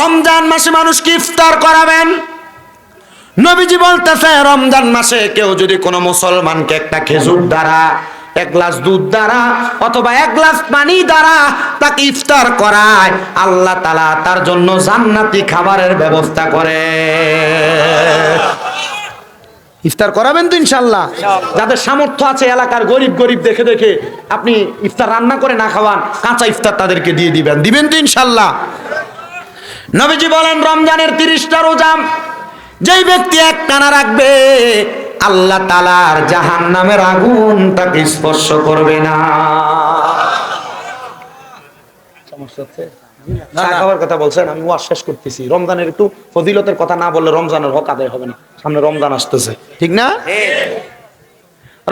রমজান মাসে মানুষকে ইফতার করাবেন। নবীজি বলতেছে রমজান মাসে কেউ যদি কোনো মুসলমানকে একটা খেজুর দ্বারা এক গ্লাস দুধ দ্বারা অথবা এক গ্লাস পানি দ্বারা তাকে ইফতার করায় আল্লাহ তালা তার জন্য জান্নাতি খাবারের ব্যবস্থা করে। ইফতার করাবেন তো ইনশাল্লাহ যাদের সামর্থ্য আছে এলাকার গরিব গরিব দেখে দেখে আপনি ইফতার রান্না করে না খাওয়ান কাঁচা ইফতার তাদেরকে দিয়ে দিবেন। দিবেন তো ইনশাল্লাহ নবীজি বলেন রমজানের তিরিশটা রোজা যেই ব্যক্তি এক টানা রাখবে আল্লাহ তালার জাহান নামের আগুন তাকে স্পর্শ করবে না। খাওয়ার কথা বলছেন আমি ওয়াজ শেষ করতেছি। রমজানের একটু ফজিলতের কথা না বললে রমজানের হক আদায় হবে না। সামনে রমজান আসতেছে। ঠিক না?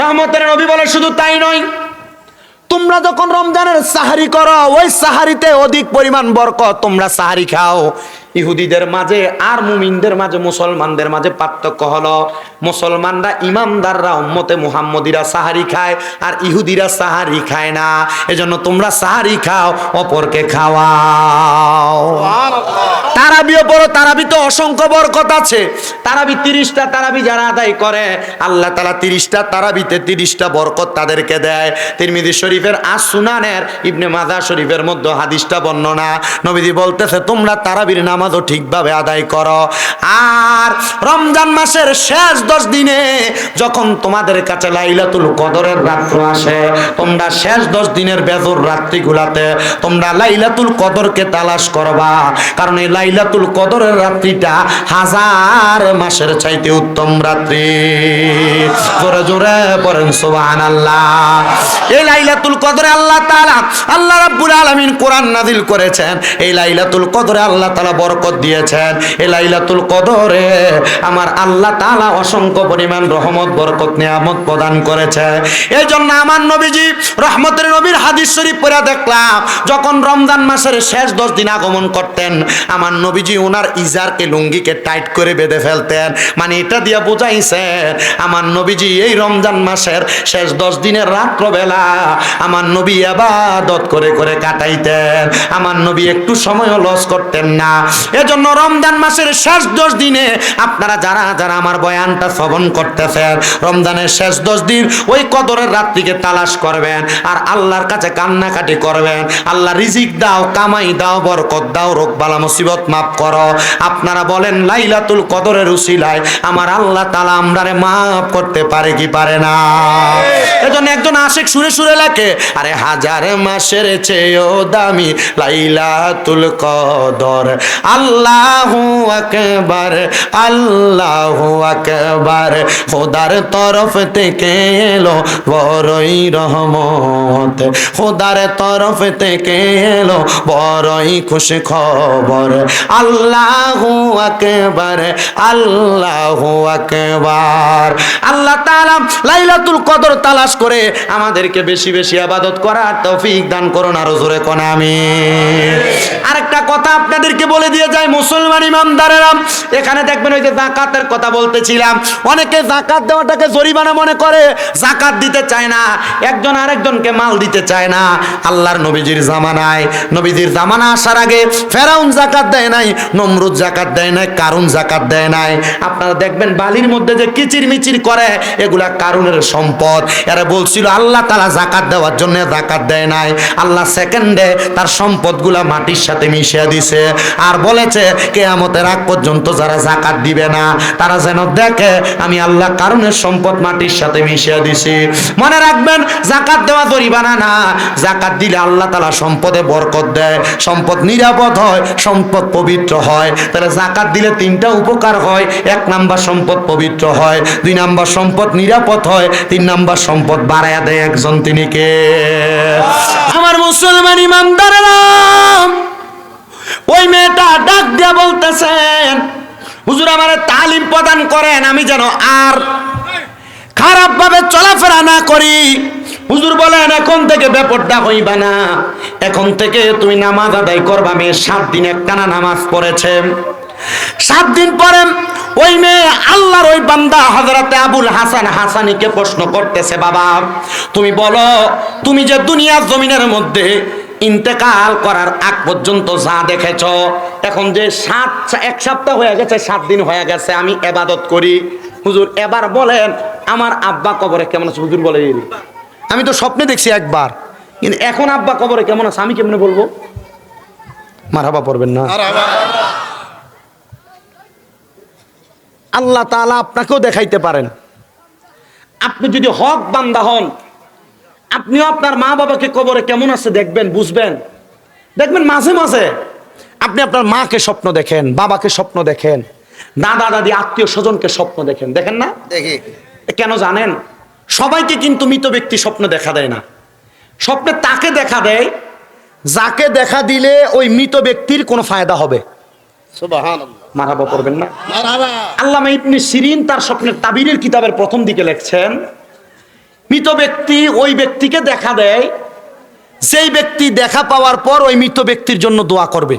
রহমতের নবী বলে শুধু তাই নয় তোমরা যখন রমজানের সাহারি করো ওই সাহারিতে অধিক পরিমাণ বরকত তোমরা সাহারি খাও। ইহুদিদের মাঝে আর মুমিনদের মাঝে, মুসলমানদের মাঝে পার্থক্য হলো, মুসলমানরা ইমামদাররা উম্মতে মুহাম্মদিরা সাহারি খায় আর ইহুদিরা সাহারি খায় না। এজন্য তোমরা সাহারি খাও, অপরকে খাওয়াও। তারাবিও তারাবি তো অসংখ্য বরকত আছে। তারাবি তিরিশটা তারাবি যারা আদায় করে, আল্লাহ তালা তিরিশটা তারাবিতে তিরিশটা বরকত তাদেরকে দেয়। তিরমিদি শরীফের আর সুনানের ইবনে মাদা শরীফের মধ্যে হাদিসটা বর্ণনা। নবীজি বলতেছে, তোমরা তারাবির নামাজও ঠিকভাবে আদায় করো। আর রমজান মাসের শেষ দশ দিনে যখন তোমাদের কাছে লাইলাতুল কদরের রাত্র আসে, তোমরা শেষ দশ দিনের বেজর রাত্রিগুলাতে তোমরা লাইলাতুল কদরকে তালাশ করবা। কারণ এই লাইলাতুল কদরের রাত্রিটা হাজার মাসের চাইতে উত্তম রাত্রি। জোরে জোরে পড়েন সুবহান আল্লাহ এই লাইলাতুল কদরে আল্লাহ তাআলা, আল্লাহ রাব্বুল আলামিন কোরআন নাজিল করেছেন। এই লাইলাতুল কদরে আল্লাহ তাআলা বরকত দিয়েছেন। এই লাইলাতুল কদরে আমার আল্লাহ তাআলা অসংখ্য পরিমাণ রহমত, বরকত, নিয়ামত প্রদান করেছে এই জন্য আমার নবীজি রহমতের নবীর হাদিস শরীফ পড়ে দেখলাম, যখন রমজান মাসের শেষ দশ দিন আগমন করতেন, আমার নবীজি ওনার ইজারকে লুঙ্গিকে টাইট করে বেঁধে ফেলতেন। মানে এটা দিয়ে বুঝাইছেন আমার নবীজি এই রমজান মাসের শেষ দশ দিনের রাত্রবেলা আমার নবী আবাদত করে করে কাটাইতেন। আমার নবী একটু সময়ও লস করতেন না। এজন্য রমজান মাসের শেষ দশ দিনে আপনারা যারা যারা আমার বয়ানটা শ্রবণ করতেছেন, রমজানের শেষ দশ দিন ওই কদরের রাত্রিকে তালাশ করবেন আর আল্লাহর কাছে কান্নাকাটি করবেন। আল্লাহ রিজিক দাও, কামাই দাও, বরকত দাও, রোগ বালা মুসিবত মাফ করো। আপনারা বলেন, লাইলাতুল কদরের উসিলায় আমার আল্লাহ তালা আমরারে মাফ করতে পারে কি পারে না? এজন্য একজন আশেক সুরে সুরে লাগে আরে হাজার মাসের চেয়েও দামি লাইলাতুল কদর। আল্লাহু আকবার আল্লাহু আকবার। খোদার তরফ থেকে এলো বড়ই রহমত। খোদার তরফ থেকে এলো বড়ই খুশি খবর। আল্লাহু আকবার আল্লাহু আকবার। আল্লাহ তাআলা লাইলাতুল কদর তালাশ করে আমাদেরকে বেশি বেশি আবাদত করার তৌফিক দান করুন আরও জোরে কোন আমি আরেকটা কথা আপনাদেরকে বলে দিয়ে যায় মুসলমান ইমামদারেরা। এখানে দেখবেন ওই যে জাকাতের কথা বলতেছিলাম। অনেকে জাকাত দেওয়াটাকে জরিমানা মনে করে, জাকাত দিতে চায় না। একজন আরেকজনকে মাল দিতে চায় না। আল্লাহর নবীজির জামানায়। নবীজির জামানা আসার আগে ফেরাউন জাকাত দেয় নাই, নমরুদ জাকাত দেয় নাই, কারুন জাকাত দেয় নাই। আপনারা দেখবেন বালির মধ্যে যে কিচির মিচির করে, এগুলা কারুনের সম্পদ। এরা বলছিল, আল্লাহ তালা জাকাত দেওয়ার জন্য জাকাত দেয় নাই। আল্লাহ সেকেন্ডে তার সম্পদগুলা মাটির সাথে মিশিয়ে দিছে। আর বলেছে, কেয়ামতের আগ পর্যন্ত যারা জাকাত দিবে না, তারা যেন দেখে, আমি আল্লাহ কারণের সম্পদ মাটির সাথে মিশিয়ে দিছি। মনে রাখবেন জাকাত দেওয়া জরিমানা না। জাকাত দিলে আল্লাহ তালা সম্পদে বরকত দেয়, সম্পদ নিরাপদ হয়, সম্পদ পবিত্র হয়। তাহলে জাকাত দিলে তিনটা উপকার হয়, এক নাম্বার সম্পদ পবিত্র হয়, দুই নাম্বার সম্পদ নিরাপদ হয়, তিন নাম্বার সম্পদ বাড়ায় দেয় একজন তিনি কে? আমার মুসলমান ইমামদারেরা ওই মেয়েটা ডাক দিয়া বলতেছেন, হুজুর আমার তালিম প্রদান করেন, আমি যেন আর খারাপ ভাবে চলাফেরা না করি। হুজুর বলেন, এখন থেকে ব্যাপারটা হইবা না। এখন থেকে তুমি নামাজ আদায় করবা, মেয়ে সাত দিন একটানা নামাজ পড়েছে। সাত দিন পরে ওই মেয়ে আল্লাহর ওই বান্দা হজরতে আবুল হাসান হাসানিকে প্রশ্ন করতেছে, বাবা, তুমি বলো, তুমি যে দুনিয়ার জমিনের মধ্যে ইন্তেকাল করার আগ পর্যন্ত যা দেখেছ এখন যে সাত এক সপ্তাহ হয়ে গেছে সাত দিন হয়ে গেছে আমি এবাদত করি। হুজুর এবার বলেন আমার আব্বা কবরে কেমন আছে? হুজুর বলে আমি তো স্বপ্নে দেখছি একবার কিন্তু এখন আব্বা কবরে কেমন আছে? আমি কেমনে বলব? মারাবা পড়বেন না। আল্লাহ তাআলা আপনাকেও দেখাইতে পারেন। আপনি যদি হক বান্দা হন আপনিও আপনার মা বাবাকে কবরে কেমন আছে দেখবেন বুঝবেন? দেখবেন মাঝে মাঝে আপনি আপনার মাকে স্বপ্ন দেখেন বাবাকে স্বপ্ন দেখেন দাদা দাদি আত্মীয় স্বজনকে স্বপ্ন দেখেন দেখেন না? দেখি। কেন জানেন? সবাইকে কিন্তু মৃত ব্যক্তি স্বপ্ন দেখা দেয় না। স্বপ্নে তাকে দেখা দেয় যাকে দেখা দিলে ওই মৃত ব্যক্তির কোনো ফায়দা হবে। মারাবা করবেন না। আল্লামা ইবনে সিরিন তার স্বপ্নের তাবিরের কিতাবের প্রথম দিকে লেখছেন মৃত ব্যক্তি ওই ব্যক্তিকে দেখা দেয়। সেই ব্যক্তি দেখা পাওয়ার পর ওই মৃত ব্যক্তির জন্য দোয়া করবে।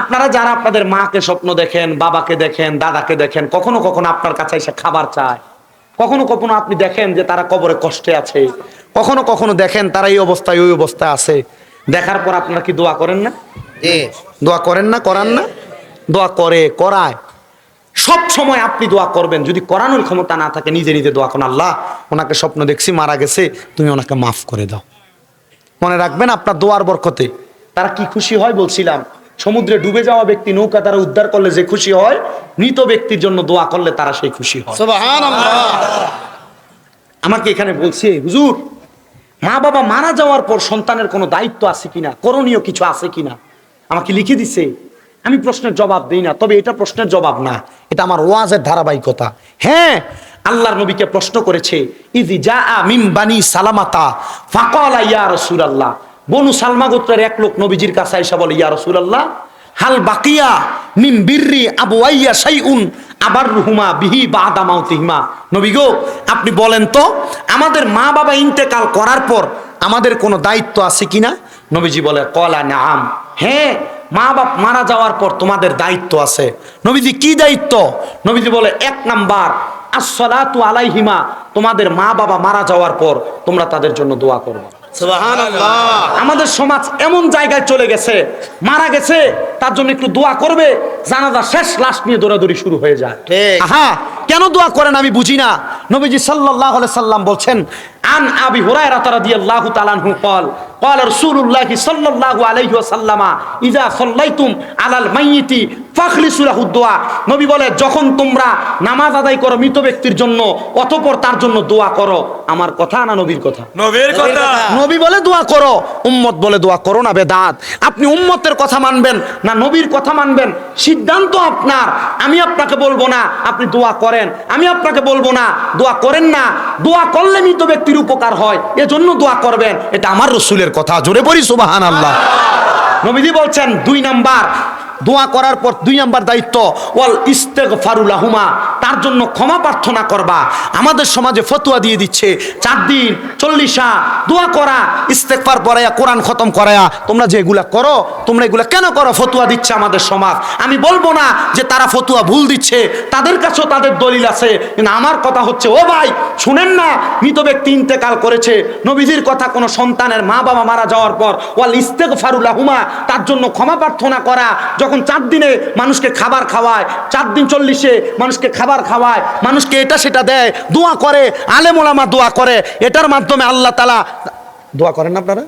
আপনারা যারা আপনাদের মাকে স্বপ্ন দেখেন বাবাকে দেখেন দাদাকে দেখেন কখনো কখনো আপনার কাছে এসে খাবার চায়। কখনো কখনো আপনি দেখেন যে তারা কবরে কষ্টে আছে। কখনো কখনো দেখেন তারা এই অবস্থায় ওই অবস্থায় আছে। দেখার পর আপনারা কি দোয়া করেন না? দোয়া করেন না? করান না? দোয়া করে করায়। সব সময় আপনি দোয়া করবেন। যদি করানোর ক্ষমতা না থাকে নিজে নিজে দোয়া করেন আল্লাহ ওনাকে স্বপ্ন দেখছি মারা গেছে তুমি ওনাকে মাফ করে দাও। মনে রাখবেন আপনার দোয়ার বরকতে। তারা কি খুশি হয় বলছিলাম সমুদ্রে ডুবে যাওয়া ব্যক্তি নৌকা তারা উদ্ধার করলে যে খুশি হয় মৃত ব্যক্তির জন্য দোয়া করলে তারা সেই খুশি হয়। আমাকে এখানে বলছে হুজুর মা বাবা মারা যাওয়ার পর সন্তানের কোনো দায়িত্ব আছে কিনা? করণীয় কিছু আছে কিনা? আমাকে লিখে দিছে আমি প্রশ্নের জবাব দিই না, তবে এটা প্রশ্নের জবাব না, এটা আমার ওয়াজের ধারাবাহিকতা। হ্যাঁ আল্লাহর নবীকে প্রশ্ন করেছে ইদি যা মিম বানি সালামাতা ফাকালা ইয়া রাসূলুল্লাহ। বনু সালমা গোত্রের এক লোক নবীজির কাছে এসে বলে, ইয়া রাসূলুল্লাহ, হাল বাকিয়া মিম বিররি আবু আইয়া শাইউন আবার রুহুমা বিহি বাদা মাউতিহিমা। নবী গো, আপনি বলেন তো, আমাদের মা বাবা ইন্তেকাল করার পর আমাদের কোনো দায়িত্ব আছে কিনা? নবীজি বলে, কলা নাম হ্যাঁ মা বাপ মারা যাওয়ার পর তোমাদের দায়িত্ব আছে। নবীজি কি দায়িত্ব? নবীজি বলে এক নাম্বার আসসালাতু আলাইহিমা তোমাদের মা বাবা মারা যাওয়ার পর তোমরা তাদের জন্য দোয়া করবে। আমাদের সমাজ এমন জায়গায় চলে গেছে মারা গেছে তার জন্য একটু দোয়া করবে জানাজা শেষ লাশ নিয়ে দৌড়াদৌড়ি শুরু হয়ে যায়। আহা কেন দোয়া করেন আমি বুঝি না? নবীজি সাল্লাল্লাহু আলাইহি সাল্লাম বলছেন আন আবি হুরায়রা রাদিয়াল্লাহু তাআলা আনহু قال قال رسول الله صلى الله عليه وسلم اذا صليتم على الميت ফাখলিসু লাহু দোয়া নবী বলে যখন তোমরা নামাজ আদায় করো মৃত ব্যক্তির জন্য অতঃপর তার জন্য দোয়া করো আমার কথা না নবীর কথা নবীর কথা নবী বলে দোয়া করো উম্মত বলে দোয়া করো না বেদাত আপনি উম্মতের কথা মানবেন না নবীর কথা মানবেন সিদ্ধান্ত আপনার আমি আপনাকে বলবো না আপনি দোয়া করেন আমি আপনাকে বলবো না দোয়া করেন না দোয়া করলে মৃত ব্যক্তির উপকার হয়, এজন্য দোয়া করবেন। এটা আমার রসুলের কথা, জোরে পড়ি সুবাহান আল্লাহ নবীজি বলছেন, দুই নাম্বার, দোয়া করার পর দুই নাম্বার দায়িত্ব, ওয়াল ইস্তেগফারুলাহুমা তার জন্য ক্ষমা প্রার্থনা করবা। আমাদের সমাজে ফতুয়া দিয়ে দিচ্ছে, চার দিন, চল্লিশা, দোয়া করা ইস্তেকফার পড়ায়া কোরআন খতম করায়া তোমরা যে এগুলা করো, তোমরা এগুলা কেন করো? ফতুয়া দিচ্ছে আমাদের সমাজ। আমি বলব না যে তারা ফতুয়া ভুল দিচ্ছে, তাদের কাছেও তাদের দলিল আছে, কিন্তু আমার কথা হচ্ছে, ও ভাই, শুনেন না, মৃত ব্যক্তি ইন্তেকাল করেছে নবীজির কথা কোনো সন্তানের মা বাবা মারা যাওয়ার পর ওয়াল ইস্তেক ফারুলাহুমা তার জন্য ক্ষমা প্রার্থনা করা যখন চার দিনে মানুষকে খাবার খাওয়ায় চার দিন চল্লিশে মানুষকে খাবার খাওয়ায় মানুষকে এটা সেটা দেয় দোয়া করে আলেমোলামা দোয়া করে এটার মাধ্যমে আল্লাহ তালা দোয়া করেন আপনারা?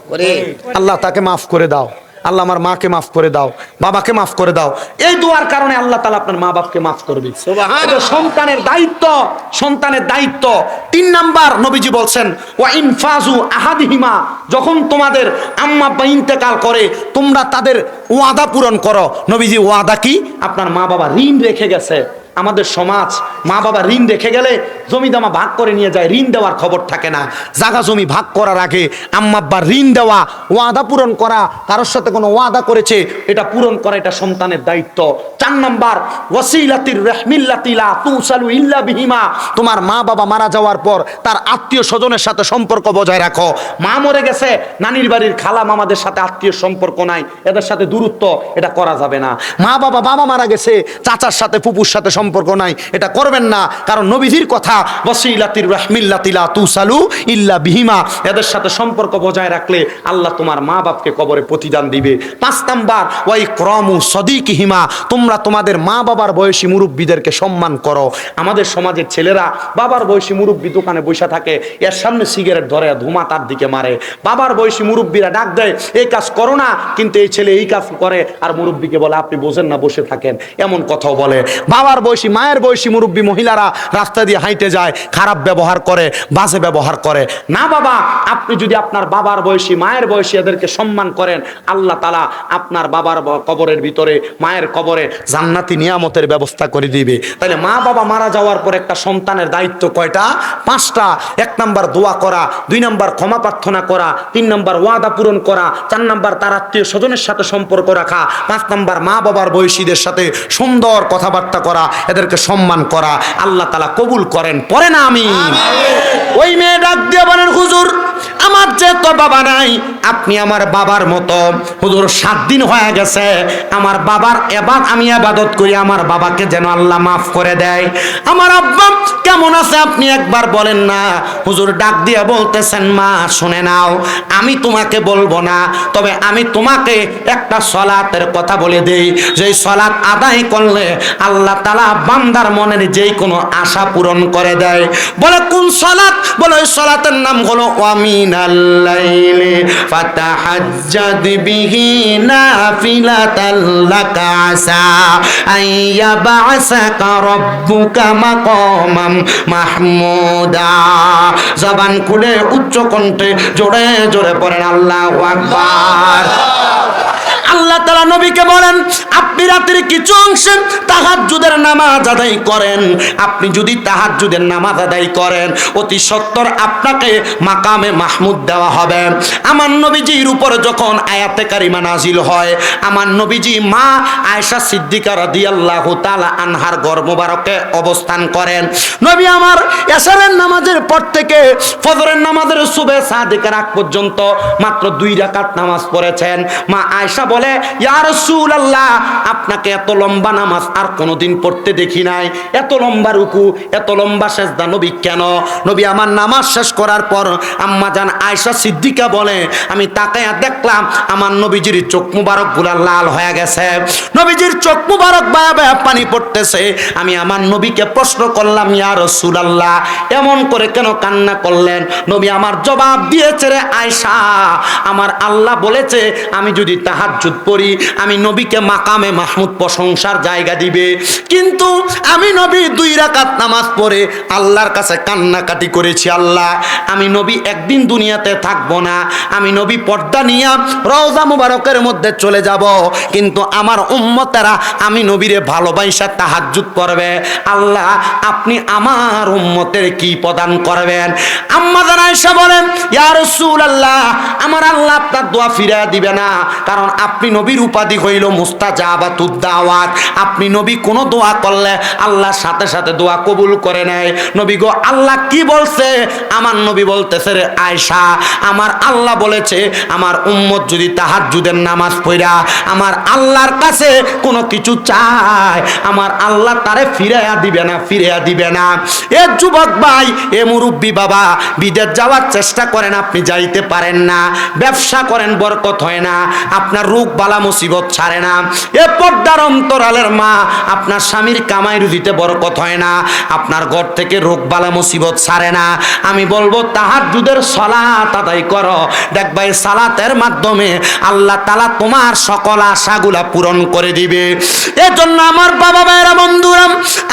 আল্লাহ তাকে মাফ করে দাও। আল্লাহ আমার মাকে মাফ করে দাও বাবাকে মাফ করে দাও। এই দোয়ার কারণে আল্লাহ তালা আপনার মা বাপকে মাফ করবে। সন্তানের দায়িত্ব সন্তানের দায়িত্ব। তিন নাম্বার নবীজি বলছেন ওয়া ইনফাজু আহাদিহিমা যখন তোমাদের আম্মা আব্বা ইন্তেকাল করে তোমরা তাদের ওয়াদা পূরণ করো। নবীজি ওয়াদা কি? আপনার মা বাবা ঋণ রেখে গেছে। আমাদের সমাজ মা বাবা ঋণ রেখে গেলে জমি দামা ভাগ করে নিয়ে যায়, ঋণ দেওয়ার খবর থাকে না। জাগা জমি ভাগ করার আগে আম্মা আব্বার ঋণ দেওয়া, ওয়াদা পূরণ করা, কারোর সাথে কোনো ওয়াদা করেছে, এটা পূরণ করা এটা সন্তানের দায়িত্ব। চার নাম্বার, ওয়াসিলাতির রহমিল্লাতিলা তুসালু ইল্লা বিহিমা। তোমার মা বাবা মারা যাওয়ার পর তার আত্মীয় স্বজনের সাথে সম্পর্ক বজায় রাখো। মা মরে গেছে, নানির বাড়ির খালা মামাদের সাথে আত্মীয় সম্পর্ক নাই, এদের সাথে দূরত্ব, এটা করা যাবে না। মা বাবা বাবা মারা গেছে, চাচার সাথে, ফুপুর সাথে সম্পর্ক নাই, এটা করবেন না। কারণ নবীজির কথা, ওয়াসিলাতির রাহমিল্লাতিলা তুসালু ইল্লা বিহিমা। এদের সাথে সম্পর্ক বজায় রাখলে আল্লাহ তোমার মা বাপকে কবরে প্রতিদান দিবে। পাঁচ নাম্বার ওয়াই ক্রমু সদিক হিমা তোমরা তোমাদের মা বাবার বয়সী মুরব্বীদেরকে সম্মান করো। আমাদের সমাজের ছেলেরা বাবার বয়সী মুরব্বী দোকানে বসে থাকে, এর সামনে সিগারেট ধরে, ধুমা তার দিকে মারে। বাবার বয়সী মুরব্বীরা ডাক দেয়, এই কাজ করো না। কিন্তু এই ছেলে এই কাজ করে, আর মুরব্বীকে বলে, আপনি বোঝেন না, বসে থাকেন। এমন কথাও বলে। বাবার বয়সী, মায়ের বয়সী মুরব্বী মহিলারা রাস্তা দিয়ে হাইটে যায়, খারাপ ব্যবহার করে, বাজে ব্যবহার করে। না বাবা, আপনি যদি আপনার বাবার বয়সী, মায়ের বয়সী এদেরকে সম্মান করেন, আল্লাহ তালা আপনার বাবার কবরের ভিতরে, মায়ের কবরে জান্নাতি নিয়ামতের ব্যবস্থা করে দিবে। তাহলে মা বাবা মারা যাওয়ার পর একটা সন্তানের দায়িত্ব কয়টা? পাঁচটা। এক নাম্বার দোয়া করা, দুই নাম্বার ক্ষমা প্রার্থনা করা, তিন নাম্বার ওয়াদা পূরণ করা, চার নাম্বার তার আত্মীয় স্বজনের সাথে সম্পর্ক রাখা, পাঁচ নাম্বার মা বাবার বয়সীদের সাথে সুন্দর কথাবার্তা করা এদেরকে সম্মান করা আল্লাহ তালা কবুল করেন পরে না আমি। ওই মেয়ে ডাক দিয়ে বলেন, হুজুর, আমার যে তো বাবা নাই, আপনি আমার বাবার মতো। হুজুর, সাত দিন হয়ে গেছে। আমার বাবার এবার আমি আবাদত করি, আমার বাবাকে যেন আল্লাহ মাফ করে দেয়। আমার আব্বা, কেমন আছে আপনি একবার বলেন না। হুজুর, ডাক দিয়ে বলতেছেন, মা, শুনে নাও, আমি তোমাকে বলব না। তবে আমি তোমাকে একটা সলাতের কথা বলে দেই। যে সলাৎ আদায় করলে আল্লাহ তালা বান্দার মনের যেই কোনো আশা পূরণ করে দেয়। বলে, কোন সলাৎ? বলে সলাতের নাম হলো ওয়ামিনাল আইয়া জবান খুলে উচ্চ কণ্ঠে জোরে জোরে পড়েন, আল্লাহু আকবার। আল্লাহ তালা নবীকে বলেন, আপনি রাতের কিছু অংশে তাহাজ্জুদের নামাজ আদায় করেন। আপনি যদি তাহাজ্জুদের নামাজ আদায় করেন, অতি সত্তর আপনাকে মাকামে মাহমুদ দেওয়া হবে। আমার নবীজির উপর যখন আয়াতে কারিমা নাজিল হয়, আমার নবীজি মা আয়েশা সিদ্দিকা রাদিয়াল্লাহু তাআলা আনহার গর্ভ মোবারকে অবস্থান করেন। নবী আমার এশারের নামাজের পর থেকে ফজরের নামাজের সুবে সাদিকের আগ পর্যন্ত মাত্র দুই রাকাত নামাজ পড়েছেন। মা আয়েশা বলে আপনাকে এত লম্বা নামাজ আর কোনোদিন পড়তে দেখি নাই। এত লম্বা রুকু, এত লম্বা সেজদা, নবী কেন? নবী আমার নামাজ শেষ করার পর আম্মা জান আয়েশা সিদ্দিকা বলে, আমি তাকায়া দেখলাম আমার নবীজির চোখ মুবারকগুলা লাল হয়ে গেছে। নবীজির চোখ মুবারক বায়া বায়া পানি পড়তেছে। আমি আমার নবীকে প্রশ্ন করলাম, ইয়া রাসূলুল্লাহ, এমন করে কেন কান্না করলেন? নবী আমার জবাব দিয়েছে, রে আয়েশা, আমার আল্লাহ বলেছে, আমি যদি তাহাজ্জুদ পড়ি আমি নবীকে মাকামে মাহমুদ প্রশংসার জায়গা দিবে। কিন্তু আমি নবী দুই রাকাত নামাজ পড়ে আল্লাহর কাছে কান্নাকাটি করেছি, আল্লাহ, আমি নবী একদিন দুনিয়াতে থাকব না, আমি নবী পর্দা নিয়ে রওজা মুবারকের মধ্যে চলে যাব, কিন্তু আমার উম্মতেরা আমি নবীরে ভালোবাসা তাহাজ্জুদ করবে। আল্লাহ, আপনি আমার উম্মতের কি প্রদান করবেন? আম্মা জানাইসা বলেন, ইয়া রাসূলুল্লাহ, আমার আল্লাহ আপনার দোয়া ফিরা দিবে না, কারণ আপনি নবীর উপাধি হইল মুস্তাজাবাতুদ দাওয়াত আপনি নবী কোন দোয়া করলে আল্লাহর সাথে সাথে দোয়া কবুল করে নেয়। নবী গো, আল্লাহ কি বলছে? আমার নবী বলতেছে রে আয়সা আমার আল্লাহ বলেছে, আমার উম্মত যদি তাহার তাহাজ্জুদের নামাজ পড়া, আমার আল্লাহর কাছে কোনো কিছু চায়, আমার আল্লাহ তারে ফিরাইয়া দিবে না, ফিরাইয়া দিবে না। এ যুবক ভাই, এ মুরব্বী বাবা, বিদেশ যাওয়ার চেষ্টা করেন, আপনি যাইতে পারেন না। ব্যবসা করেন, বরকত হয় না। আপনার রোগ বালা মুসিবত ছাড়ে না। এ পর্দার অন্তরালের মা, আপনার স্বামীর কামাই রুজিতে বরকত হয় না। আপনার ঘর থেকে রোগ বালা মুসিবত ছাড়ে না। আমি বলব তাহার দুধের সলাত আদায় করো। দেখবা এই সালাতের মাধ্যমে আল্লাহ তালা তোমার সকল আশাগুলা পূরণ করে দিবে। এজন্য আমার বাবা ভাইয়েরা, বন্ধুরা,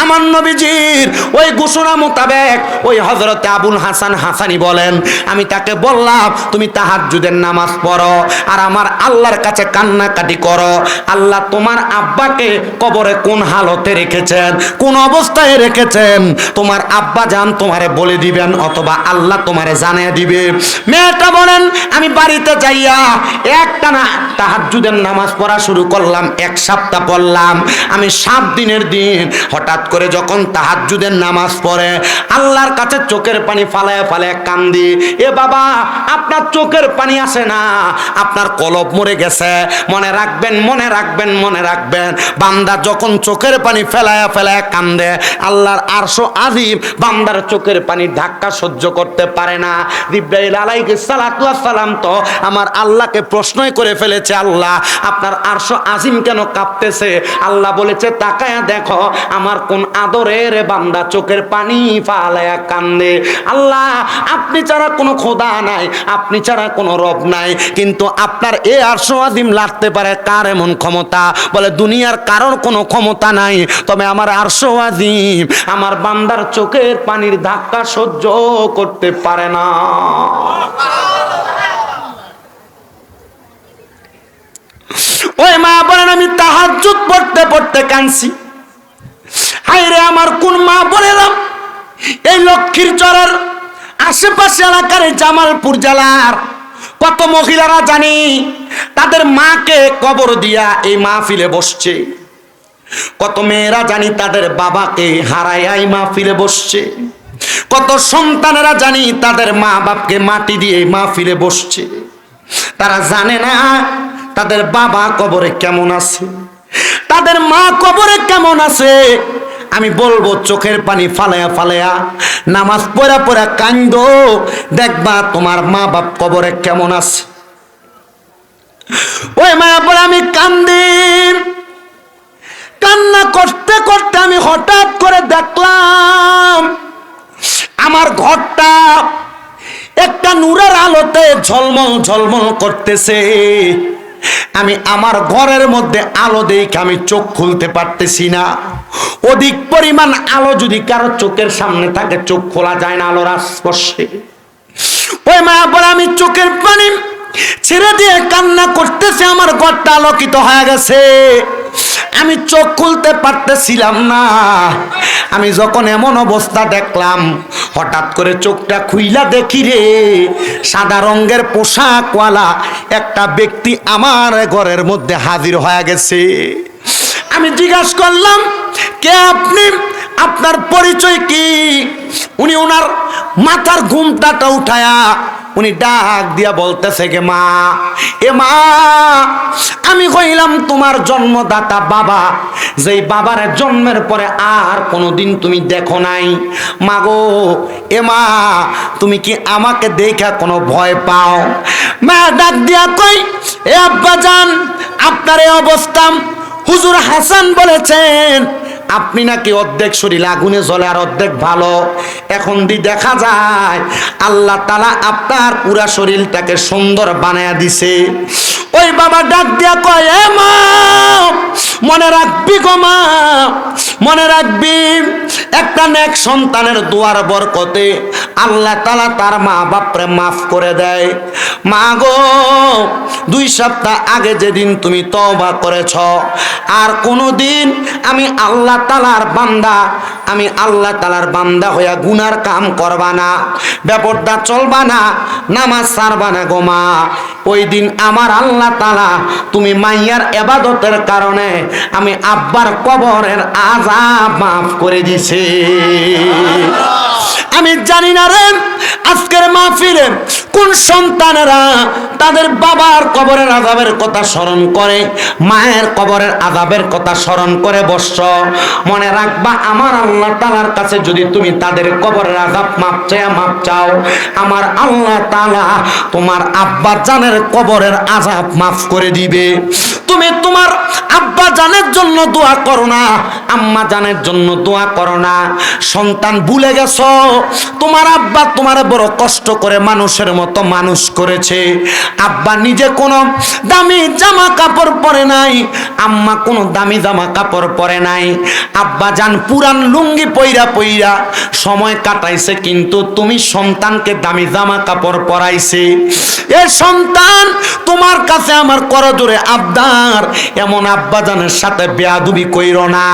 আমার নবীজির ওই ঘোষণা মোতাবেক ওই হজরতে আবুল হাসান হাসানি বলেন, আমি তাকে বললাম, তুমি তাহাজ্জুদের নামাজ পড়ো। আর আমার আল্লাহর কাছে কান্নাকাটি করো। আল্লাহ তোমার আব্বাকে কবরে কোন হালতে রেখেছেন? কোন অবস্থায় রেখেছেন? তোমার আব্বা জান তোমারে বলে দিবেন অথবা আল্লাহ তোমারে জানিয়ে দিবে। মেয়েটা বলেন, আমি বাড়িতে যাইয়া একটা না তাহাজ্জুদের নামাজ পড়া শুরু করলাম, এক সপ্তাহ পড়লাম। আমি সাত দিনের দিন হঠাৎ করে যখন তাহাজ্জুদের নামাজ পড়ে, আল্লাহর কাছে চোখের পানি ফালায় ফালায় কান্দি। এ বাবা, আপনার চোখের পানি আসে না, আপনার কলব মরে গেছে মনে রাখবেন মনে রাখবেন মনে রাখবেন। বান্দা যখন চোখের পানি ফেলায়া ফেলায়া কান্দে, আল্লাহর আরশো আজিম বান্দার চোখের পানি ধাক্কা সহ্য করতে পারে না। সালাতু ওয়াস সালাম তো আমার আল্লাহকে প্রশ্নই করে ফেলেছে, আল্লাহ, আপনার আরশো আজিম কেন কাঁপতেছে? আল্লাহ বলেছে, তাকায়া দেখো, আমার কোন আদরের বান্দা চোখের পানি ফালায়া কান্দে। আল্লাহ, আপনি ছাড়া কোনো খোদা নাই, আপনি ছাড়া কোনো রব নাই, কিন্তু আপনার এ আরশো আজিম লাগতে পারে কার এমন ক্ষমতা। বলে, দুনিয়ার কারোর কোনো ক্ষমতা নাই। তবে আমার আরশো আজিম, আমার বান্দার চোখের পানির ধাক্কা সহ্য করতে পারে না। ওই মা বলেন, আমি তাহাজ্জুদ পড়তে পড়তে কাঁদছি। হাইরে আমার কোন মা বলেলাম এই লক্ষ্মীর চরের আশেপাশে এলাকার জামালপুর জেলার কত মহিলারা জানি তাদের মাকে কবর দিয়া এই মাহফিলে বসছে। কত মেয়েরা জানি তাদের বাবাকে হারায় মাহফিলে বসছে। কত সন্তানেরা জানি তাদের মা বাপকে মাটি দিয়ে মাহফিলে বসছে। তারা জানে না তাদের বাবা কবরে কেমন আছে। তাদের মা কবরে কেমন আছে? আমি বলব চোখের পানি ফালায়া ফালায়া, নামাজ পড়া পড়া কান্দ, দেখবা তোমার মা বাপ কবরে কেমন আছে। ওই মায়া পরে আমি কান্দি। কান্না করতে করতে আমি হঠাৎ করে দেখলাম, আমার ঘরটা একটা নূরের আলোতে ঝলমল ঝলমল করতেছে। আমি আমার ঘরের মধ্যে আলো দেখে আমি চোখ খুলতে পারতেছি না। অধিক পরিমাণ আলো যদি কারও চোখের সামনে থাকে, চোখ খোলা যায় না আলোর স্পর্শে ওই মায়া বলে আমি চোখের পানি ছেড়ে দিয়ে কান্না করতেছে, আমার ঘরটা আলোকিত হয়ে গেছে। আমি চোখ খুলতে পারতেছিলাম না। আমি যখন এমন অবস্থা দেখলাম, হঠাৎ করে চোখটা খুইলা দেখি রে। সাদা রঙের পোশাকওয়ালা একটা ব্যক্তি আমার ঘরের মধ্যে হাজির হয়ে গেছে। আমি জিজ্ঞাসা করলাম, কে আপনি? আপনার পরিচয় কি? উনি ওনার মাথার ঘুমটাটা উঠায়া উনি ডাক দিয়া বলতেছে গে মা, এ মা, আমি কইলাম তোমার জন্মদাতা বাবা, যেই বাবার জন্মের পরে আর কোনোদিন তুমি দেখো নাই। মাগো এ মা, তুমি কি আমাকে দেখা কোনো ভয় পাও? মা ডাক দিয়া কই, এ আব্বা যান আপনার এই অবস্থা হুজুর হাসান বলেছেন আপনি নাকি অর্ধেক শরীর, আগুনে জ্বলে আর অর্ধেক ভালো। এখন দি দেখা যায়, আল্লাহ তালা আপনার পুরা শরীরটাকে সুন্দর বানায়া দিছে। ওই বাবা ডাক দিয়া কয়, এ মা, মনে রাখবি গো মা, মনে রাখবি, একটা নেক সন্তানের দুয়ার বরকতে আল্লাহ তালা তার মা বাপরে মাফ করে দেয়। মা গো, দুই সপ্তাহ আগে যেদিন তুমি তওবা করেছ, আর কোনো দিন আমি আল্লাহ তালার বান্দা, আমি আল্লাহ তালার বান্দা হইয়া গুনার কাম করবা না ব্যাপারটা চলবা না, নামাজ সারবা না গো মা। ওই দিন আমার আল্লাহ তালা তুমি মাইয়ার এবাদতের কারণে আমি আব্বার কবরের আজাব মাফ করে দিছে আমি জানি না রে, আজকের মাহফিলে কোন সন্তানেরা তাদের বাবার কবরের আজাবের কথা স্মরণ করে, মায়ের কবরের আজাবের কথা স্মরণ করে বসছ। মনে রাখবা, আমার আল্লাহ তালার কাছে যদি তুমি তাদের কবরের আজাব মাপ চাও মাপ চাও, আমার আল্লাহ তালা তোমার আব্বা জানের কবরের আজাব মাফ করে দিবে। তুমি তোমার আব্বা জানের জন্য দোয়া করো না। আম্মা জানের জন্য দোয়া করো না। সন্তান ভুলে গেছ? তোমার আব্বা তোমার বড় কষ্ট করে মানুষের মতো মানুষ করেছে। আব্বা নিজে কোনো দামি জামা কাপড় পরে নাই। আম্মা কোনো দামি জামা কাপড় পরে নাই। আব্বা জান পুরান লুঙ্গি পইরা পইরা সময় কাটাইছে, কিন্তু তুমি সন্তানকে দামি জামা কাপড় পরাইছে। এ সন্তান, তোমার কাছে আমার করজোরে আবদার। এমন আব্বা জানের সাথে বেয়াদুবি কইর না।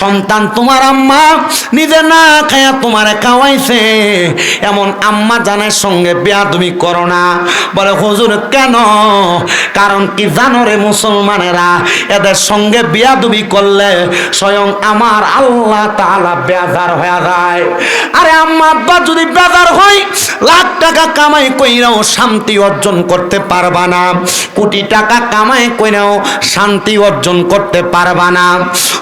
সন্তান তোমার আম্মা নিজে না খায়া তোমারে খাওয়াইছে। এমন আম্মা জানের সঙ্গে বিয়া তুমি করো না। বলে, হুজুর, কেন? কারণ কি জানো রে মুসলমানেরা, এদের সঙ্গে বিয়া তুমি করলে স্বয়ং আমার আল্লাহ তাআলা বেজার হয়ে যায়। আরে আম্মা আব্বা, যদি বেজার হয়, লাখ টাকা কামাই কইরাও শান্তি অর্জন করতে পারবা না। কোটি টাকা কামাই কইরাও শান্তি অর্জন করতে পারবা না।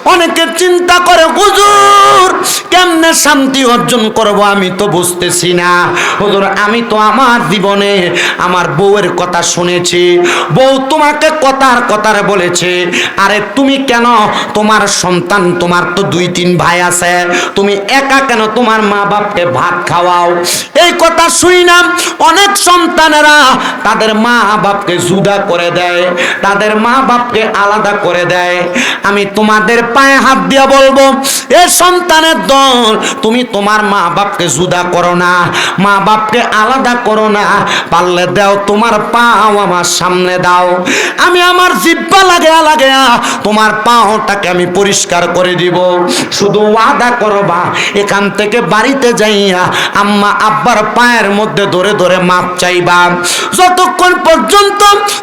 অনেকে চিন্তা করে, হুজুর, কেমনে শান্তি অর্জন করব আমি তো বুঝতেছি না। হুজুর, আমি তো আমার জীবনে আমার বউয়ের কথা শুনেছি। বউ তোমাকে কথার কথার বলেছে, আরে তুমি কেন তোমার সন্তান, তোমার তো দুই তিন ভাই আছে, তুমি একা কেন তোমার মা বাপকে ভাত খাওয়াও? এই কথা শুই না, অনেক সন্তানেরা তাদের মা বাপকে জুদা করে দেয়, তাদের মা বাপকে আলাদা করে দেয়। আমি তোমাদের পায়ে হাত দিয়া বলব, এ সন্তানের দল, তুমি তোমার মা বাপকে জুদা করো না, মা বাপকে আলাদা করো না, পারলে দাও তোমার পাও আমার সামনে দাও। আমি আমার জিব্বা লাগে লাগে তোমার পাওটাকে আমি পরিষ্কার করে দিব। শুধু ওয়াদা করবা, এখান থেকে বাড়িতে যাইয়া আম্মা আব্বার পায়ের মধ্যে ধরে ধরে মাপ চাইবা। যতক্ষণ পর্যন্ত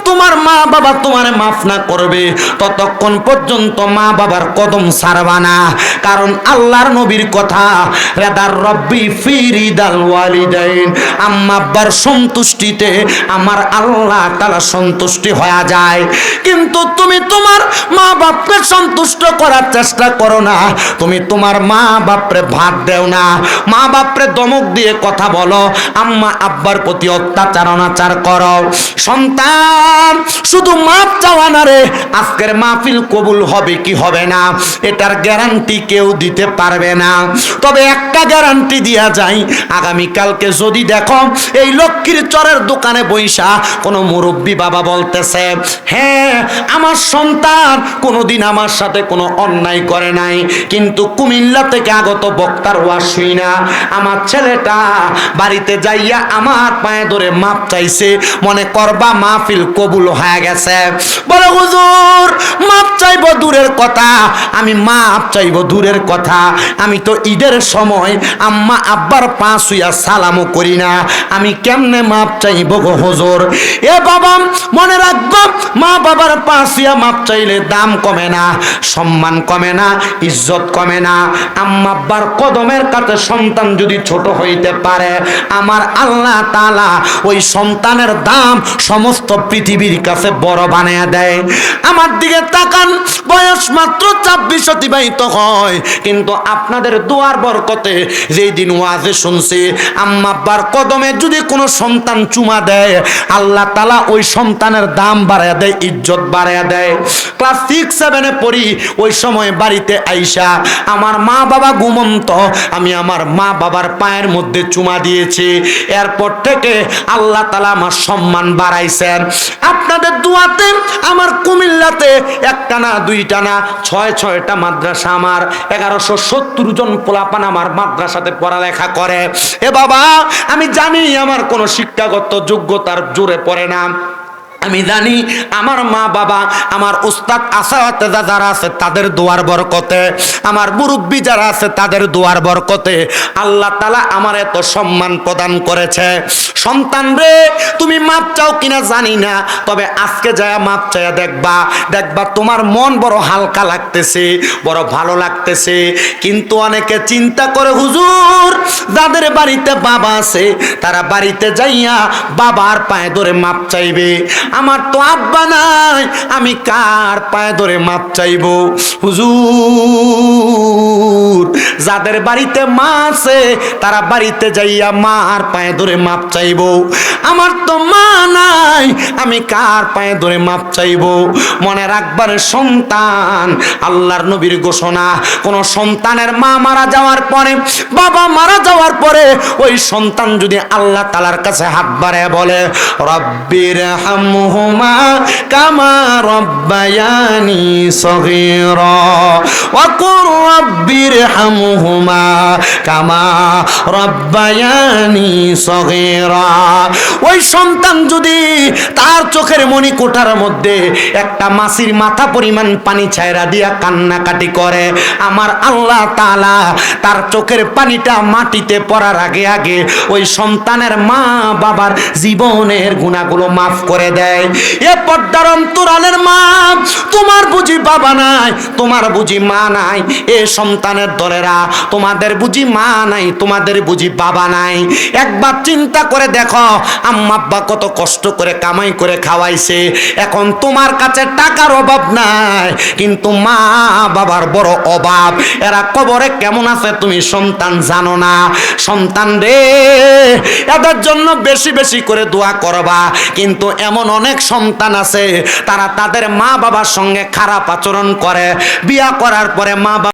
তোমার মা বাবা তোমার মাফ না করবে, ততক্ষণ পর্যন্ত মা বাবার কদম সারবা না। কারণ আল্লাহর নবীর কথা, রেদার রব্বি ফিরিদাল ওয়ালিদাইন। আম্মা আব্বার সন্তুষ্টিতে আমার আল্লাহ তালা সন্তুষ্টি হয়ে যায়। কিন্তু তুমি তোমার মা বাপকে সন্তুষ্ট করার চেষ্টা করো না। তুমি তোমার মা বাপরে ভাত দেও না। মা বাপরে দমক দিয়ে কথা বলো। আম্মা আব্বার প্রতি অত্যাচার, অনাচার করো। সন্তান, শুধু মাপ চাওয়া না রে। আজকের মাহফিল কবুল হবে কি হবে না? এটার গ্যারান্টি কেউ দিতে পারবে না। তবে একটা গ্যারান্টি দিয়া যায়, আগামীকালকে যদি দেখো, এই লক্ষ্মীর চরের দোকানে বৈশা কোনো মুরব্বী বাবা বলতেছে হ্যাঁ আমার সন্তান কোনোদিন আমার সাথে কোনো অন্যায় করে নাই, কিন্তু কুমিল্লা থেকে আগত বক্তার ওয়াজ শুই না। আমার ছেলেটা বাড়িতে যাইয়া আমার পায়ে ধরে মাপ চাইছে, মনে করবা মাহফিল কবুল হয়ে গেছে। বলে, হুজুর, মাপ চাইব দূরের কথা, আমি মাপ চাইব, দূরের কথা। আমি তো ঈদের সময় আম্মা, আব্বার পা শুইয়া সালামও করি না। আমি কেমনে মাপ চাইব গো হুজুর? এ বাবা, মনে রাখব, মা বাবার পা শুইয়া মাপ চাইলে দাম কমে না, সম্মান কমে না, ইজ্জত কমে না। আম্মা, আব্বার কদমের কাছে সন্তান যদি ছোট হইতে পারে, আমার আল্লাহ তালা ওই সন্তানের দাম সমস্ত পৃথিবীর কাছে বড় বানিয়ে দেয়। আমার দিকে তাকান, বয়স মাত্র ছাব্বিশ অতিবাহিত হয়। কিন্তু আপনাদের দুয়ার বরকতে যেই দিন ওয়াজে শুনছি, আম্মা আব্বার কদমে যদি কোনো সন্তান চুমা দেয়, আল্লাহ তালা ওই সন্তানের দাম বাড়ায় দেয়, ইজ্জত বাড়ায় দেয়। ক্লাস সিক্স সেভেনে পড়ি, ওই সময় বাড়িতে আইসা আমার মা বাবা ঘুমন্ত, আমি আমার মা বাবার পায়ের মধ্যে চুমা দিয়েছি। এরপর থেকে আল্লাহ তালা আমার সম্মান বাড়াইছেন। আপনাদের দুয়াতে, আমার কুমিল্লাতে একটা না দুইটা না ছয়, ছয়টা মাদ্রাসা আমার, এগারোশো সত্তর জন পোলাপান আমার মাদ্রাসাতে পড়ালেখা করে। এ বাবা, আমি জানি আমার কোনো শিক্ষাগত যোগ্যতার জোরে পড়ে না। আমি জানি আমার মা বাবা, আমার উস্তাদ আসাতে যারা আছে তাদের দোয়ার বরকতে, আমার মুরব্বী যারা আছে তাদের দোয়ার বরকতে আল্লাহ তালা আমার এত সম্মান প্রদান করেছে। সন্তান রে, তুমি মাপ চাও কিনা জানি না, তবে আজকে যায় মাপ চাইয়া দেখবা দেখবা তোমার মন বড় হালকা লাগতেছে, বড় ভালো লাগতেছে। কিন্তু অনেকে চিন্তা করে, হুজুর, যাদের বাড়িতে বাবা আছে, তারা বাড়িতে যাইয়া বাবার পায়ে ধরে মাপ চাইবে। আমার তো আব্বা নাই আমি কার পায়ে ধরে মাপ চাইব? হুজুর। যাদের বাড়িতে মা আছে, তারা বাড়িতে যাইয়া মার পায়ে ধরে মাপ চাইব। আমার তো মা নাই, আমি কার পায়ে ধরে মাপ চাইব? মনে রাখবার সন্তান, আল্লাহর নবীর ঘোষণা, কোন সন্তানের মা মারা যাওয়ার পরে, বাবা মারা যাওয়ার পরে, ওই সন্তান যদি আল্লাহ তালার কাছে হাত বাড়ায় বলে রব্বির হামহুমা কামা রব্বায়ানি সগীরা, ওয়াকুর রব্বির ওই সন্তান যদি তার চোখের মনি কোঠার মধ্যে একটা মাসির মাথা পরিমাণ পানি ছায়রা দিয়া কান্নাকাটি করে, আমার আল্লাহ তাআলা তার চোখের পানিটা মাটিতে পড়ার আগে আগে ওই সন্তানের মা বাবার জীবনের গুণাগুলো মাফ করে দেয়। এ পর্দার অন্তরালের মা, তোমার বুঝি বাবা নাই, তোমার বুঝি মা নাই, এ সন্তানের দলেরা, তোমাদের বুঝি মা নাই, তোমাদের বুঝি বাবা নাই। একবার চিন্তা করে দেখো, আম্মা আব্বা কত কষ্ট করে, কামাই করে খাওয়াইছে। এখন তোমার কাছে টাকার অভাব নাই, কিন্তু মা বাবার বড় অভাব। এরা কবরে কেমন আছে তুমি সন্তান জানো না। সন্তান রে, এদের জন্য বেশি বেশি করে দোয়া করবা। কিন্তু এমন অনেক সন্তান আছে, তারা তাদের মা বাবার সঙ্গে খারাপ আচরণ করে। বিয়া করার পরে মা বাবা